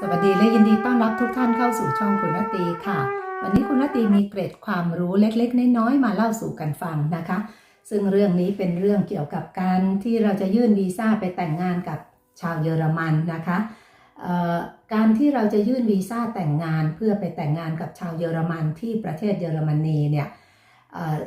สวัสดีและยินดีต้อนรับทุกท่านเข้าสู่ช่องคุณนตีค่ะ วันนี้คุณนตีมีเกร็ดความรู้เล็กๆ น้อยๆมาเล่าสู่กันฟังนะคะ ซึ่งเรื่องนี้เป็นเรื่องเกี่ยวกับการที่เราจะยื่นวีซ่าไปแต่งงานกับชาวเยอรมันนะคะการที่เราจะยื่นวีซ่าแต่งงานเพื่อไปแต่งงานกับชาวเยอรมันที่ประเทศเยอรมนีเนี่ย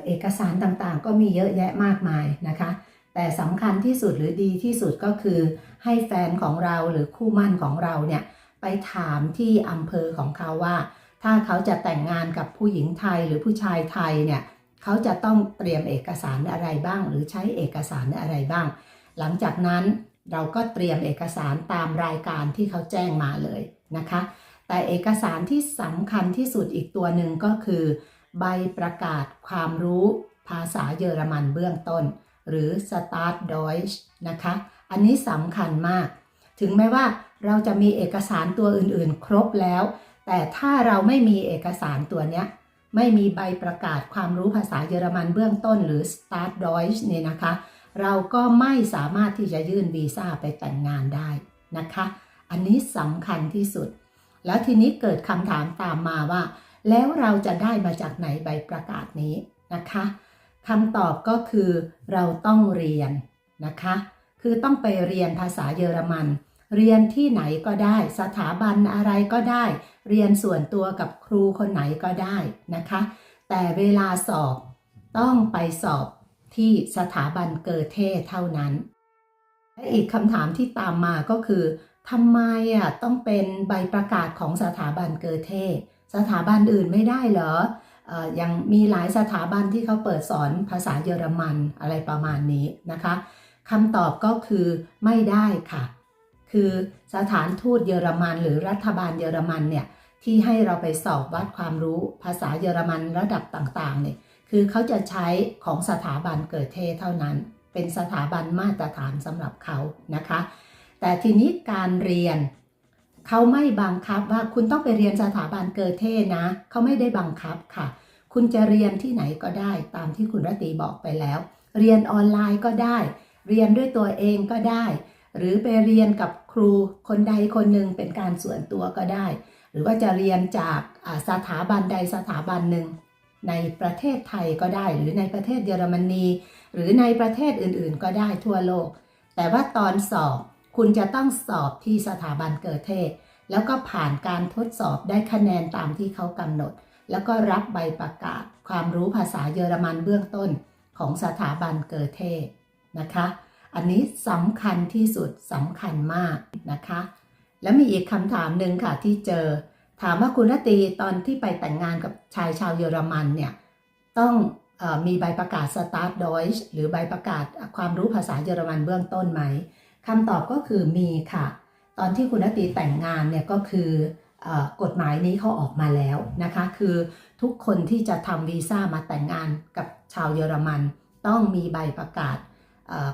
เอกสารต่างๆ ก็มีเยอะแยะมากมายนะคะ แต่สำคัญที่สุดหรือดีที่สุดก็คือให้แฟนของเราหรือคู่มั่นของเราเนี่ย ไปถามที่อำเภอของเขาว่า ถ้าเขาจะแต่งงานกับผู้หญิงไทยหรือผู้ชายไทยเนี่ยเขาจะต้องเตรียมเอกสารอะไรบ้าง หรือใช้เอกสารอะไรบ้าง หลังจากนั้นเราก็เตรียมเอกสารตามรายการที่เขาแจ้งมาเลยนะคะ แต่เอกสารที่สำคัญที่สุดอีกตัวหนึ่งก็คือ ใบประกาศความรู้ภาษาเยอรมันเบื้องต้น หรือ Start Deutsch นะคะ อันนี้สำคัญมาก ถึงแม้ว่า เราจะมีเอกสารตัวอื่นๆ ครบแล้ว แต่ถ้าเราไม่มีเอกสารตัวเนี้ยไม่มีใบประกาศความรู้ภาษาเยอรมันเบื้องต้นหรือ Start Deutsch เนี่ยนะคะ เราก็ไม่สามารถที่จะยื่นวีซ่าไปแต่งงานได้นะคะ อันนี้สำคัญที่สุด แล้วทีนี้เกิดคำถามตามมาว่า แล้วเราจะได้มาจากไหนใบประกาศนี้นะคะคำตอบก็คือเราต้องเรียนนะคะ คือต้องไปเรียนภาษาเยอรมัน เรียนที่ไหนก็ได้ สถาบันอะไรก็ได้ เรียนส่วนตัวกับครูคนไหนก็ได้นะคะ แต่เวลาสอบต้องไปสอบที่สถาบันเกอเทเท่านั้น และอีกคำถามที่ตามมาก็คือทำไมอะต้องเป็นใบประกาศของสถาบันเกอเท สถาบันอื่นไม่ได้เหรอเอ่อยังมีหลายสถาบันที่เขาเปิดสอนภาษาเยอรมันอะไรประมาณนี้นะคะคำตอบก็คือไม่ได้ค่ะ คือสถานทูตเยอรมัน หรือรัฐบาลเยอรมันเนี่ยที่ให้เราไปสอบวัดความรู้ภาษาเยอรมันระดับต่างๆเนี่ยคือเขาจะใช้ของสถาบันเกิดเทเท่านั้น เป็นสถาบันมาตรฐานสำหรับเขานะคะ แต่ทีนี้การเรียนเขาไม่บังคับว่าคุณต้องไปเรียนสถาบันเกิดเทนะเขาไม่ได้บังคับค่ะ คุณจะเรียนที่ไหนก็ได้ตามที่คุณรตตีบอกไปแล้ว เรียนออนไลน์ก็ได้ เรียนด้วยตัวเองก็ได้ หรือไปเรียนกับครูคนใดคนหนึ่งเป็นการส่วนตัวก็ได้ หรือว่าจะเรียนจากสถาบันใดสถาบันหนึ่ง ในประเทศไทยก็ได้ หรือในประเทศเยอรมนี หรือในประเทศอื่นๆ ก็ได้ทั่วโลก แต่ว่าตอนสอบคุณจะต้องสอบที่สถาบันเกิดเทศ แล้วก็ผ่านการทดสอบได้คะแนนตามที่เขากำหนด แล้วก็รับใบประกาศความรู้ภาษาเยอรมันเบื้องต้นของสถาบันเกิดเทศนะคะ อันนี้สำคัญที่สุดสำคัญมากนะคะ แล้วมีอีกคำถามหนึ่งค่ะที่เจอ ถามว่าคุณนตีตอนที่ไปแต่งงานกับชายชาวเยอรมันเนี่ยต้องอมีใบประกาศ Start Deutsch หรือใบประกาศความรู้ภาษาเยอรมันเบื้องต้นไหมคำตอบก็คือมีค่ะ ตอนที่คุณนตีแต่งงานเนี่ยก็คืออกฎหมายนี้เขาออกมาแล้วนะคะ คือทุกคนที่จะทำวีซ่ามาแต่งงานกับชาวเยอรมัน ต้องมีใบประกาศ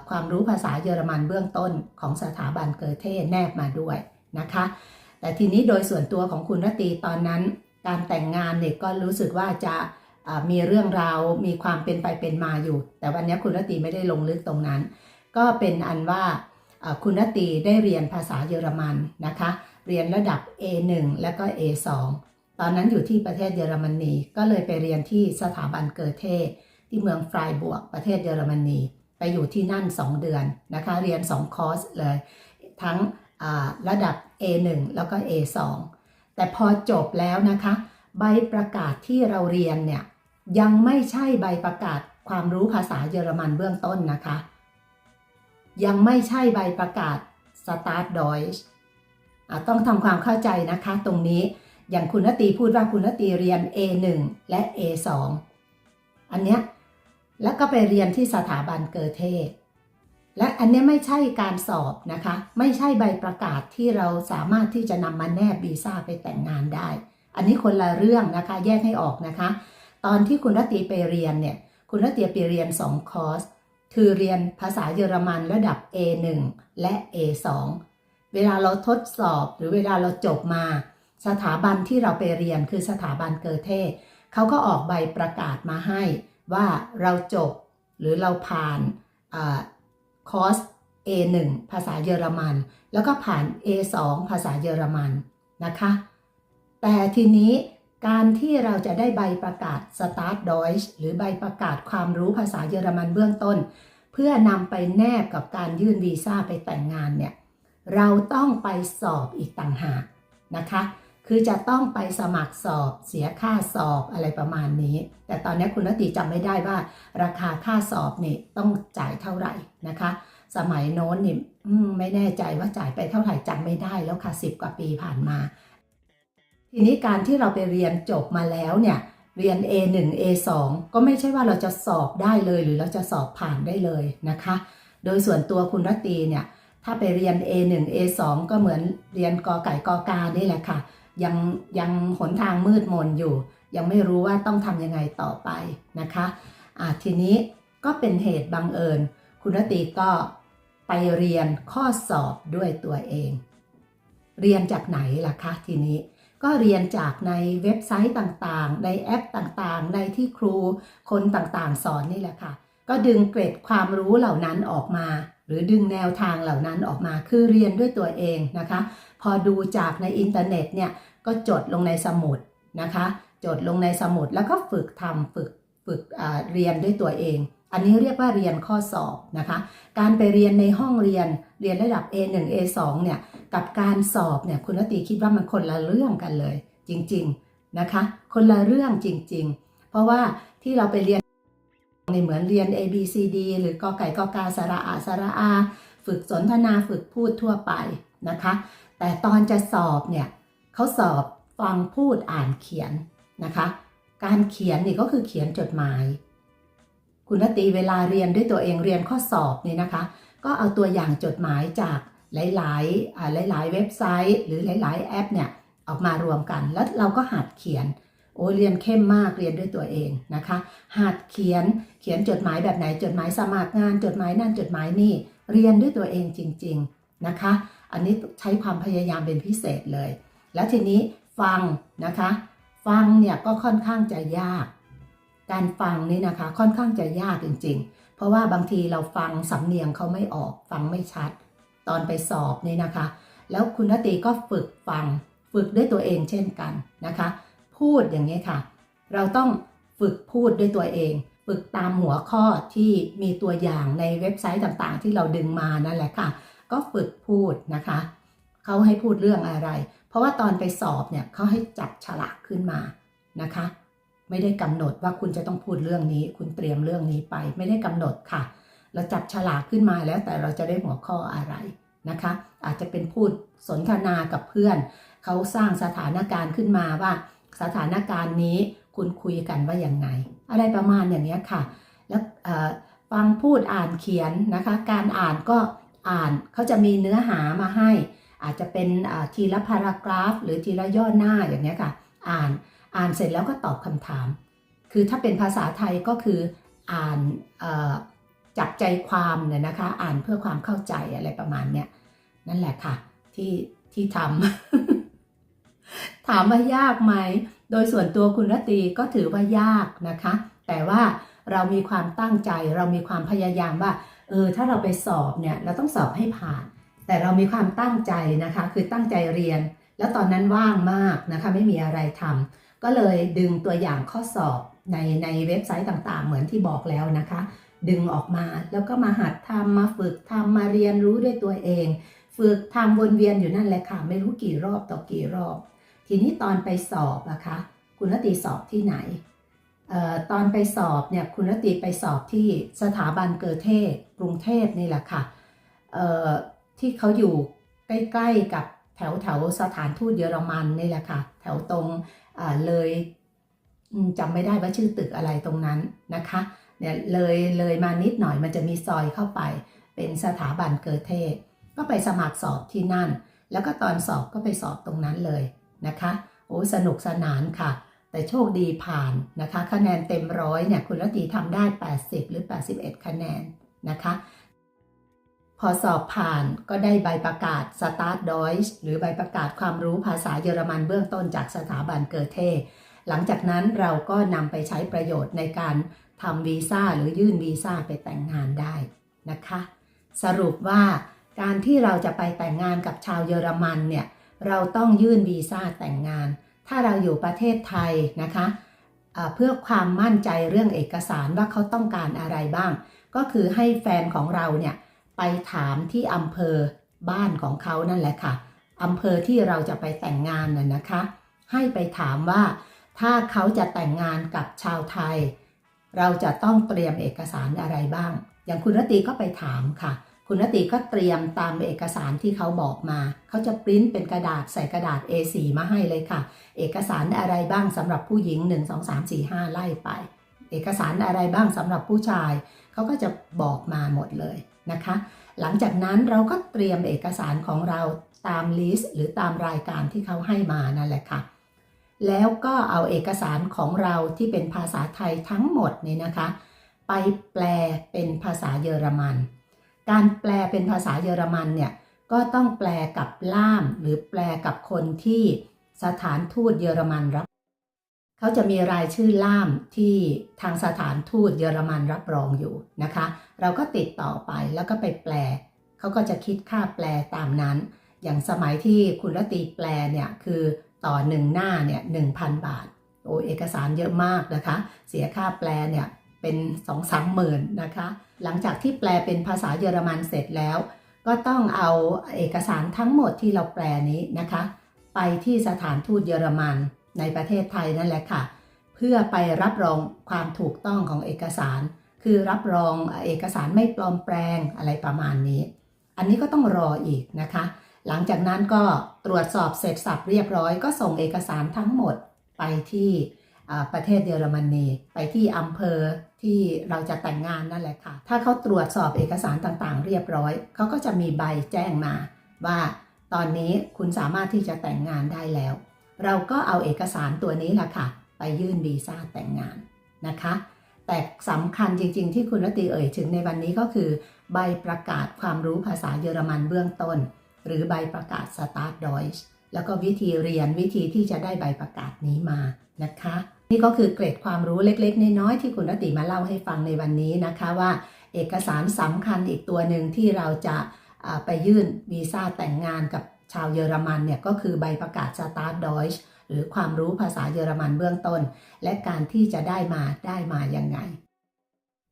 ความรู้ภาษาเยอรมันเบื้องต้นของสถาบันเกอเทแนบมาด้วยนะคะ แต่ทีนี้โดยส่วนตัวของคุณรตีตอนนั้น การแต่งงานเนี่ยก็รู้สึกว่าจะมีเรื่องราวมีความเป็นไปเป็นมาอยู่ แต่วันนี้คุณรตีไม่ได้ลงลึกตรงนั้น ก็เป็นอันว่าคุณรตีได้เรียนภาษาเยอรมันนะคะ เรียนระดับ A1 และก็ A2 ตอนนั้นอยู่ที่ประเทศเยอรมนีก็เลยไปเรียนที่สถาบันเกิดเทที่เมืองไฟร์บวกประเทศเยอรมนี ไปอยู่ที่นั่น 2 เดือนนะคะเรียน 2 คอร์สเลย ทั้งระดับ A1 แล้วก็ A2 แต่พอจบแล้วนะคะ ใบประกาศที่เราเรียนเนี่ยยังไม่ใช่ใบประกาศความรู้ภาษาเยอรมันเบื้องต้นนะคะ ยังไม่ใช่ใบประกาศ Start Deutsch ต้องทำความเข้าใจนะคะตรงนี้อย่างคุณนตีพูดว่าคุณนตีเรียน A1 และ A2 อันเนี้ย แล้วก็ไปเรียนที่สถาบันเกอเทศและอันนี้ไม่ใช่การสอบนะคะ ไม่ใช่ใบประกาศที่เราสามารถที่จะนำมาแนบวีซ่าไปแต่งงานได้ อันนี้คนละเรื่องนะคะ แยกให้ออกนะคะ ตอนที่คุณรตตีไปเรียนเนี่ย คุณรตตีไปเรียน 2 คอร์ส คือเรียนภาษาเยอรมันระดับ A1 และ A2 เวลาเราทดสอบหรือเวลาเราจบมา สถาบันที่เราไปเรียนคือสถาบันเกอเทเขาก็ออกใบประกาศมาให้ ว่าเราจบหรือเราผ่านอคอร์ส A1 ภาษาเยอรมัน แล้วก็ผ่าน A2 ภาษาเยอรมันนะคะ แต่ทีนี้การที่เราจะได้ใบประกาศ Start Deutsch หรือใบประกาศความรู้ภาษาเยอรมันเบื้องต้น เพื่อนำไปแนบกับการยื่นวีซ่าไปแต่งงานเนี่ย เราต้องไปสอบอีกต่างหากนะคะ คือจะต้องไปสมัครสอบเสียค่าสอบอะไรประมาณนี้ แต่ตอนนี้คุณนติจำไม่ได้ว่า ราคาค่าสอบนี่ต้องจ่ายเท่าไหร่นะคะ สมัยโน้นนี่ไม่แน่ใจว่าจ่ายไปเท่าไหร่จำไม่ได้แล้วค่ะสิบกว่าปีผ่านมา ทีนี้การที่เราไปเรียนจบมาแล้วเนี่ยเรียน A1 A2 ก็ไม่ใช่ว่าเราจะสอบได้เลย หรือเราจะสอบผ่านได้เลยนะคะ โดยส่วนตัวคุณรตีเนี่ยถ้าไปเรียน A1 A2 ก็เหมือนเรียนกอไก่กอกานี่แหละค่ะ ยังยังหนทางมืดมนอยู่ ยังไม่รู้ว่าต้องทำยังไงต่อไปนะคะอะทีนี้ก็เป็นเหตุบังเอิญ คุณรตรีก็ไปเรียนข้อสอบด้วยตัวเอง เรียนจากไหนล่ะคะทีนี้ก็เรียนจากในเว็บไซต์ต่างๆ ในแอปต่างๆ ในที่ครูคนต่างๆ สอนนี่แหละค่ะ ก็ดึงเกร็ดความรู้เหล่านั้นออกมา หรือดึงแนวทางเหล่านั้นออกมา คือเรียนด้วยตัวเองนะคะ พอดูจากในอินเทอร์เน็ตเนี่ยก็จดลงในสมุดนะคะ จดลงในสมุดแล้วก็ฝึกทำฝึกฝึกเรียนด้วยตัวเอง อันนี้เรียกว่าเรียนข้อสอบนะคะ การไปเรียนในห้องเรียนเรียนระดับ A1 A2 เนี่ยกับการสอบเนี่ยคุณนติคิดว่ามันคนละเรื่องกันเลย จริงๆนะคะ คนละเรื่องจริง ๆ เพราะว่าที่เราไปเรียนในเหมือนเรียน A B C D หรือกอไก่กอกาสระอาสระอา ฝึกสนทนาฝึกพูดทั่วไปนะคะ แต่ตอนจะสอบเนี่ยเขาสอบฟังพูดอ่านเขียนนะคะ การเขียนนี่ก็คือเขียนจดหมาย คุณนตีเวลาเรียนด้วยตัวเองเรียนข้อสอบเนี่ยนะคะ ก็เอาตัวอย่างจดหมายจากหลายๆหลาย ๆ เว็บไซต์ หรือหลาย ๆ แอปเนี่ยออกมารวมกัน แล้วเราก็หัดเขียนโอ้เรียนเข้มมากเรียนด้วยตัวเองนะคะ หัดเขียนเขียนจดหมายแบบไหนจดหมายสมัครงานจดหมายนั่นจดหมายนี่เรียนด้วยตัวเองจริง ๆนะคะ อันนี้ใช้ความพยายามเป็นพิเศษเลย แล้วทีนี้ฟังนะคะ ฟังเนี่ยก็ค่อนข้างจะยาก การฟังนี่นะคะค่อนข้างจะยากจริง ๆ เพราะว่าบางทีเราฟังสำเนียงเขาไม่ออก ฟังไม่ชัด ตอนไปสอบนี่นะคะ แล้วคุณนตีก็ฝึกฟัง ฝึกด้วยตัวเองเช่นกันนะคะ พูดอย่างนี้ค่ะ เราต้องฝึกพูดด้วยตัวเองฝึกตามหัวข้อที่มีตัวอย่างในเว็บไซต์ต่างๆ ที่เราดึงมานั่นแหละค่ะ ก็ฝึกพูดนะคะเขาให้พูดเรื่องอะไร เพราะว่าตอนไปสอบเนี่ยเขาให้จับฉลากขึ้นมานะคะ ไม่ได้กำหนดว่าคุณจะต้องพูดเรื่องนี้ คุณเตรียมเรื่องนี้ไป ไม่ได้กำหนดค่ะ เราจับฉลากขึ้นมาแล้วแต่เราจะได้หัวข้ออะไรนะคะ อาจจะเป็นพูดสนทนากับเพื่อนเขาสร้างสถานการณ์ขึ้นมาว่า สถานการณ์นี้คุณคุยกันว่าอย่างไง อะไรประมาณอย่างนี้ค่ะ แล้วฟังพูดอ่านเขียนนะคะ การอ่านก็ อ่านเขาจะมีเนื้อหามาให้ อาจจะเป็นทีละพารากราฟ หรือทีละย่อหน้าอย่างเนี้ยค่ะ อ่านอ่านเสร็จแล้วก็ตอบคำถาม คือถ้าเป็นภาษาไทยก็คืออ่านจับใจความเนี่ยนะคะ อ่านเพื่อความเข้าใจอะไรประมาณเนี้ยนั่นแหละค่ะที่ที่ทำถามว่ายากไหม โดยส่วนตัวคุณรตีก็ถือว่ายากนะคะ แต่ว่าเรามีความตั้งใจเรามีความพยายามว่า ออถ้าเราไปสอบเนี่ยเราต้องสอบให้ผ่าน แต่เรามีความตั้งใจนะคะ คือตั้งใจเรียน แล้วตอนนั้นว่างมากนะคะไม่มีอะไรทำก็เลยดึงตัวอย่างข้อสอบในในเว็บไซต์ต่างๆ เหมือนที่บอกแล้วนะคะ ดึงออกมาแล้วก็มาหัดทำมาฝึกทำมาเรียนรู้ด้วยตัวเอง ฝึกทำวนเวียนอยู่นั่นแหละค่ะ ไม่รู้กี่รอบต่อกี่รอบ ทีนี้ตอนไปสอบนะคะ คุณตรีสอบที่ไหน ตอนไปสอบเนี่ยคุณรตรีไปสอบที่สถาบันเกิดเทศกรุงเทพนี่แหละค่ะที่เขาอยู่ใกล้ๆกับแถวแถวสถานทูตเยอรมันนี่แหละค่ะ แถวตรงเลยจำไม่ได้ว่าชื่อตึกอะไรตรงนั้นนะคะเนี่ยเลยเลยมานิดหน่อยมันจะมีซอยเข้าไป เป็นสถาบันเกิดเทศ ก็ไปสมัครสอบที่นั่น แล้วก็ตอนสอบก็ไปสอบตรงนั้นเลยนะคะโอ้สนุกสนานค่ะ แต่โชคดีผ่านนะคะ คะแนนเต็มร้อยเนี่ยคุณรตีทำได้ 80 หรือ 81 คะแนนนะคะ พอสอบผ่านก็ได้ใบประกาศ Start Deutsch หรือใบประกาศความรู้ภาษาเยอรมันเบื้องต้นจากสถาบันเกิดเทหลังจากนั้นเราก็นำไปใช้ประโยชน์ในการทำวีซ่าหรือยื่นวีซ่าไปแต่งงานได้นะคะ สรุปว่าการที่เราจะไปแต่งงานกับชาวเยอรมันเนี่ยเราต้องยื่นวีซ่าแต่งงาน ถ้าเราอยู่ประเทศไทยนะคะเพื่อความมั่นใจเรื่องเอกสารว่าเขาต้องการอะไรบ้าง ก็คือให้แฟนของเราเนี่ยไปถามที่อำเภอบ้านของเขานั่นแหละค่ะอำเภอที่เราจะไปแต่งงานน่ะนะคะ ให้ไปถามว่าถ้าเขาจะแต่งงานกับชาวไทย เราจะต้องเตรียมเอกสารอะไรบ้าง อย่างคุณรตีก็ไปถามค่ะ คุณรตรีก็เตรียมตามเอกสารที่เขาบอกมา เขาจะปริ้นเป็นกระดาษใส่กระดาษ A4 มาให้เลยค่ะ เอกสารอะไรบ้างสำหรับผู้หญิง 1 2 3 4 5 ไล่ไป เอกสารอะไรบ้างสำหรับผู้ชาย เขาก็จะบอกมาหมดเลยนะคะ หลังจากนั้นเราก็เตรียมเอกสารของเราตามลิสต์หรือตามรายการที่เขาให้มานั่นแหละค่ะ แล้วก็เอาเอกสารของเราที่เป็นภาษาไทยทั้งหมดนี่นะคะ ไปแปลเป็นภาษาเยอรมัน การแปลเป็นภาษาเยอรมันเนี่ยก็ต้องแปลกับล่าม หรือแปลกับคนที่สถานทูตเยอรมันรับ เขาจะมีรายชื่อล่ามที่ทางสถานทูตเยอรมันรับรองอยู่นะคะ เราก็ติดต่อไปแล้วก็ไปแปล เขาก็จะคิดค่าแปลตามนั้น อย่างสมัยที่คุณรตีแปลเนี่ยคือต่อหนึ่งหน้าเนี่ยหนึ่งพันบาท โอ้เอกสารเยอะมากนะคะ เสียค่าแปลเนี่ย เป็นสองสามหมื่นนะคะ หลังจากที่แปลเป็นภาษาเยอรมันเสร็จแล้ว ก็ต้องเอาเอกสารทั้งหมดที่เราแปลนี้นะคะ ไปที่สถานทูตเยอรมันในประเทศไทยนั่นแหละค่ะ เพื่อไปรับรองความถูกต้องของเอกสาร คือรับรองเอกสารไม่ปลอมแปลงอะไรประมาณนี้ อันนี้ก็ต้องรออีกนะคะ หลังจากนั้นก็ตรวจสอบเสร็จสับเรียบร้อย ก็ส่งเอกสารทั้งหมดไปที่ประเทศเยอรมนีไปที่อำเภอ ที่เราจะแต่งงานนั่นแหละค่ะ ถ้าเขาตรวจสอบเอกสารต่างๆ เรียบร้อย เขาก็จะมีใบแจ้งมา ว่าตอนนี้คุณสามารถที่จะแต่งงานได้แล้ว เราก็เอาเอกสารตัวนี้แหละค่ะ ไปยื่นวีซ่าแต่งงานนะคะ แต่สำคัญจริง ๆ ที่คุณรตรีเอ่ยถึงในวันนี้ก็คือ ใบประกาศความรู้ภาษาเยอรมันเบื้องต้น หรือใบประกาศ Start Deutsch แล้วก็วิธีเรียนวิธีที่จะได้ใบประกาศนี้มานะคะ นี่ก็คือเกร็ดความรู้เล็กๆ น้อยๆที่คุณรติมาเล่าให้ฟังในวันนี้นะคะว่า เอกสารสำคัญอีกตัวหนึ่งที่เราจะไปยื่นวีซ่าแต่งงานกับชาวเยอรมันเนี่ยก็คือใบประกาศ Start Deutsch หรือความรู้ภาษาเยอรมันเบื้องต้น และการที่จะได้มาได้มายังไง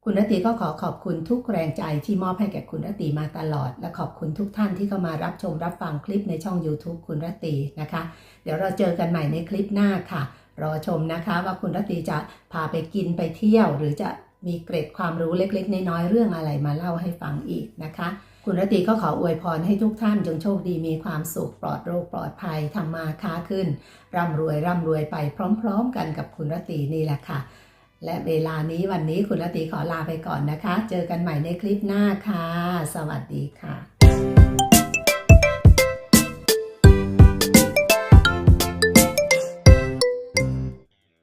คุณรตรีก็ขอขอบคุณทุกแรงใจที่มอบให้แก่คุณรตรีมาตลอด และขอบคุณทุกท่านที่เข้ามารับชมรับฟังคลิปในช่อง YouTube คุณรตรีนะคะ เดี๋ยวเราเจอกันใหม่ในคลิปหน้าค่ะ รอชมนะคะว่าคุณรตีจะพาไปกินไปเที่ยว หรือจะมีเกร็ดความรู้เล็ก ๆ น้อยๆเรื่องอะไรมาเล่าให้ฟังอีกนะคะ คุณรตีก็ขออวยพรให้ทุกท่านจงโชคดีมีความสุขปลอดโรคปลอดภัยทำมาค้าขึ้น ร่ำรวยร่ำรวยไปพร้อม ๆ กันกับคุณรตีนี่แหละค่ะ และเวลานี้วันนี้คุณรตีขอลาไปก่อนนะคะ เจอกันใหม่ในคลิปหน้าค่ะ สวัสดีค่ะ